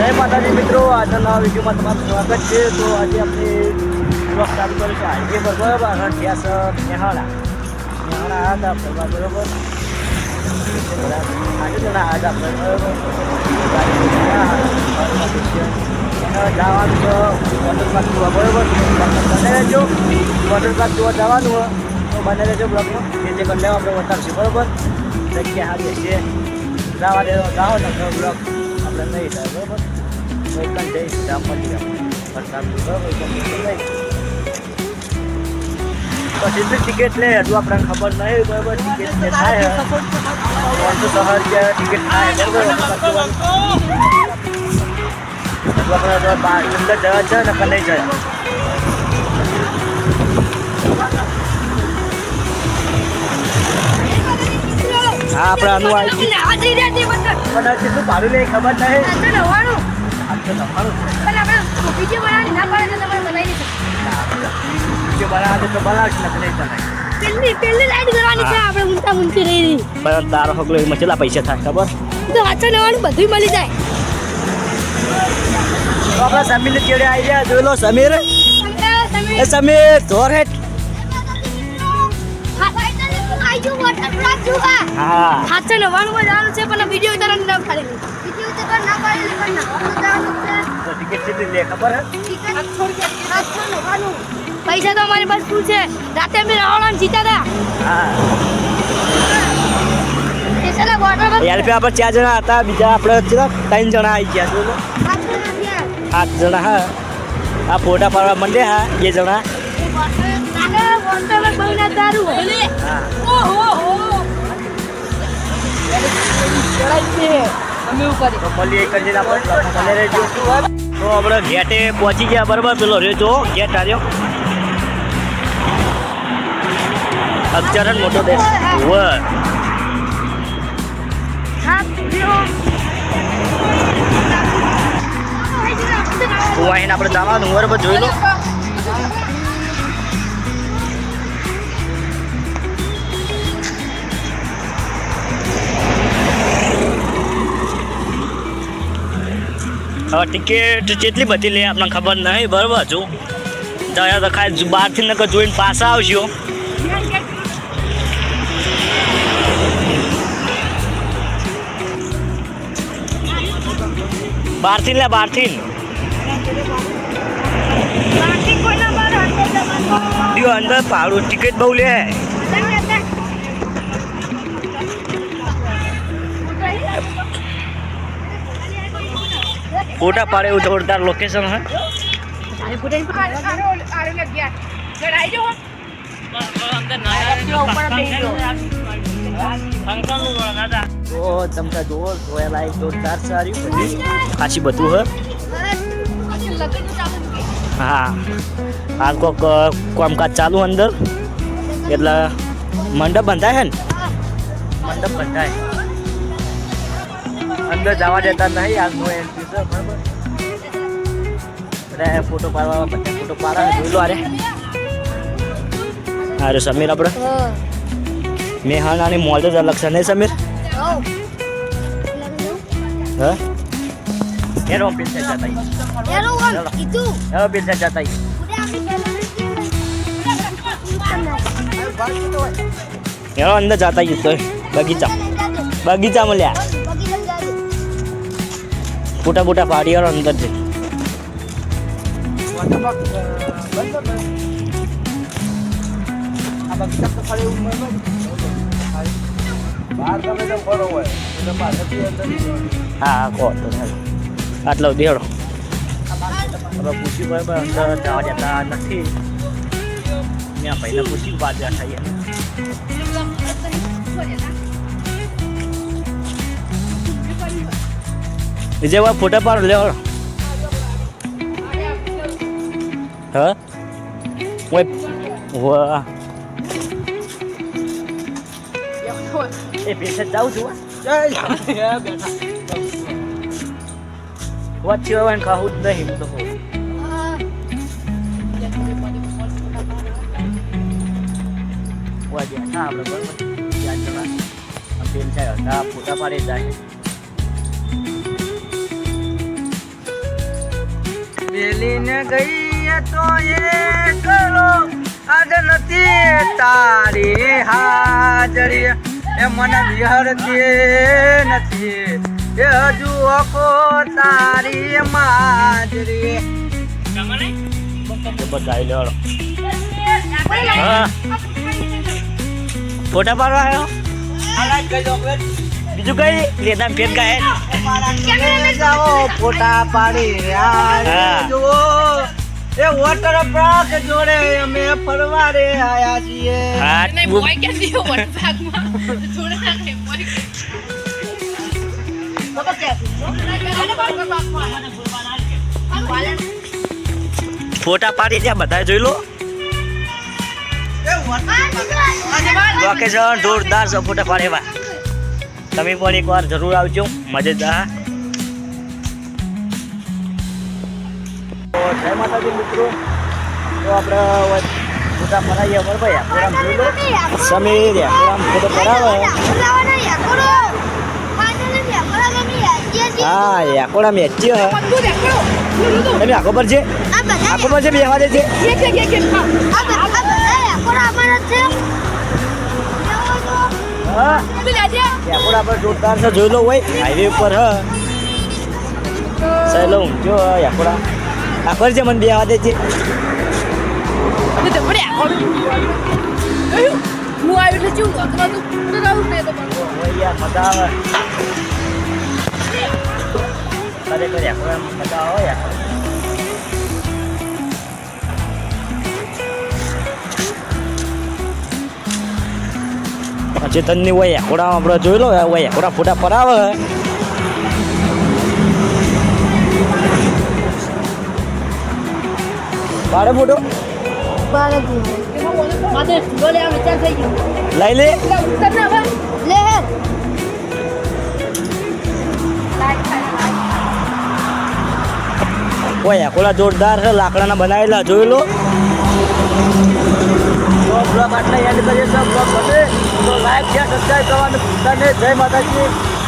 જય માતાજી મિત્રો, આજના નવા વિડીયોમાં તમારું સ્વાગત છે. તો આજે આપણે બ્લોગ ચાલુ કર્યો છે હાઈવે પર, બરાબર? અને ત્યાં છે નેહાળા. નેહાળા આવ્યા હતા ફરવા બરોબર? આજે જણા આવ્યા હતા જવાનું છે વોટર પાર્ક જોવા, બરોબર? બને રહેજો. વોટર પાર્ક જોવા જવાનું હોય તો બને રહેજો બ્લોગમાં, જે જે લેવા, આપણે બતાવશું, બરોબર? જગ્યા સારી છે. જવા દેવા, જાઓ ને તો આપણે નહીં થાય બરોબર કોઈ પણ જઈશ મળી આપણે બરોબર તો સીધી ટિકિટ લે હજુ આપણને ખબર નહીં બરાબર ટિકિટ જે થાય પાંચસો શહેર જે ટિકિટ થાય બરોબર હજુ આપણે અંદર જવા છે ને નહીં જાય હા આપણે આનું આવી કદાચ કેટલું ભાડું લે ખબર નહીં. આટલું નફાનું છે જે બનાવે તો બનાવશે ને નહીં બનાય પણ તારો હકલો એમાં કેટલા પૈસા થાય ખબર? બધું મળી જાય. તો આપણા સમીર ચેડે આવી જાય જોઈ લો સમીર. તમે સમીર ધોર હેઠ. હા. હાથે નવાનું માં જવાનું છે પણ વીડિયો ઉતારવાનું ના પાડેલી વીડિયો ઉતારવાનું ના પાડેલી પણ નવાનું જવાનું તો ટિકિટ કેટલી લે ખબર હે? છે પૈસા તો અમારી પાસે શું છે? રાતે અમે રાવણ જીતા હતા હા. સ્પેશિયલ વોટર પર યાર પે આપણે ચાર જણા હતા બીજા આપણે ત્રણ જણા આવી ગયા આઠ જણા હા. આ ફોટા પાડવા માંડે હા એ જણા હા. તો આપણે ઘેટે પહોંચી ગયા. બરાબર, પેલો રેજો ગેટ આવ્યો. અક્ષરણ મોટો દેશ. વ તો અહીં આપણે જવાનું બરાબર જોઈ લો. ટિકિટ જેટલી બધી લે આપણને ખબર નહીં બરાબર જો. ત્યાં તો ખાલી બહારથી નકર જોઈને પાછા આવશો બહારથી લે બહારથી. અંદર પાડું ટિકિટ બહુ લે. ફોટા પાડે એવું જોરદાર લોકેશન હે. તો તમતા જોયેલા જોરદાર ખાસી બધું હે. આ કોક, કામકાજ ચાલુ અંદર. એટલે મંડપ બંધાય હે ને? મંડપ બંધાય. અંદર જવા દેતા નહીં આજનો એન્ટ્રી છે બરાબર? બધા ફોટો પાડવા બધા ફોટો પાડવા જોઈ લો અરે. અરે સમીર આપણે? મેહાણાની મોલ જ અલગ છે નહીં સમીર? હા? એનો પીછે જતા એનો પીછે જતા એનો અંદર જતા તો બગીચા. બગીચા મળ્યા. ફોટા ફોટા પાડી યાર અંદર જઈ હા, કહો, તો આટલો દેડો પૂછ્યું અંદર જતા નથી. ત્યાં પહેલાં પૂછી, વાત થઈએ વિજય ભાઈ ફોટા પાડો લેવો હા? વાહ. એ પેશે જાઉં છું વચ્ચે ખાવું જ નહીં તો હતા, ફોટા પાડી જાય. મેલીને ગઈ તો એ કરો આજ નથી તારી હાજરી. એ મને વિહરતી નથી. એ હજુ અકો તારી માજરી. ફોટા પાડવા આવ્યો? બીજું કઈ? લેતા ફેર ગાય જાઓ ફોટા પાડી. જુઓ એ વોટર પાર્ક જોડે અમે ફરવા રે આયા છીએ. હા નહીં બોય કે દીયો માં જોડે બોય ફોટા પાડી ત્યાં બધા જોઈ લો. લોકેશન જોરદાર છે ફોટા પાડેવા તમે પણ એકવાર જરૂર આવજો. મજેદાર. તો જય માતાજી મિત્રો. તો આપણે ફોટા પડાવીએ બરાબર યાકોરામ જોઈ લો. સમીર ફોટો પડાવે હા યાકોરામ એચ્યો હે. તમે આખો પર છે? આખો પર છે? બેહવા દે છે. યાકોરા પર જોરદાર છે જોઈ લો ભાઈ. હાઈવે ઉપર હ. સહેલો જો યાકોરા આખર છે મને બેહવા દે છે હું આવ્યો એટલે ચૂં તો તો રાહુલ ને તો પણ? હોય યાર મજા આવે. ખરેખર યાકોડા મજા આવે યાકોરા ચેતનની હોય યાકોડા આપણે જોઈ લો હોય યાકોડા ફોટા પરાવે પાડે ફોટો લઈ લે. આવે હોય યાકોડા જોરદાર છે લાકડાના બનાવેલા જોઈ લો બ્લોક આટલા યાદ કરીએ તો બ્લોક લાઈક શેર સબસ્ક્રાઈબ કરવાનું ભૂલતા નહીં જય માતાજી.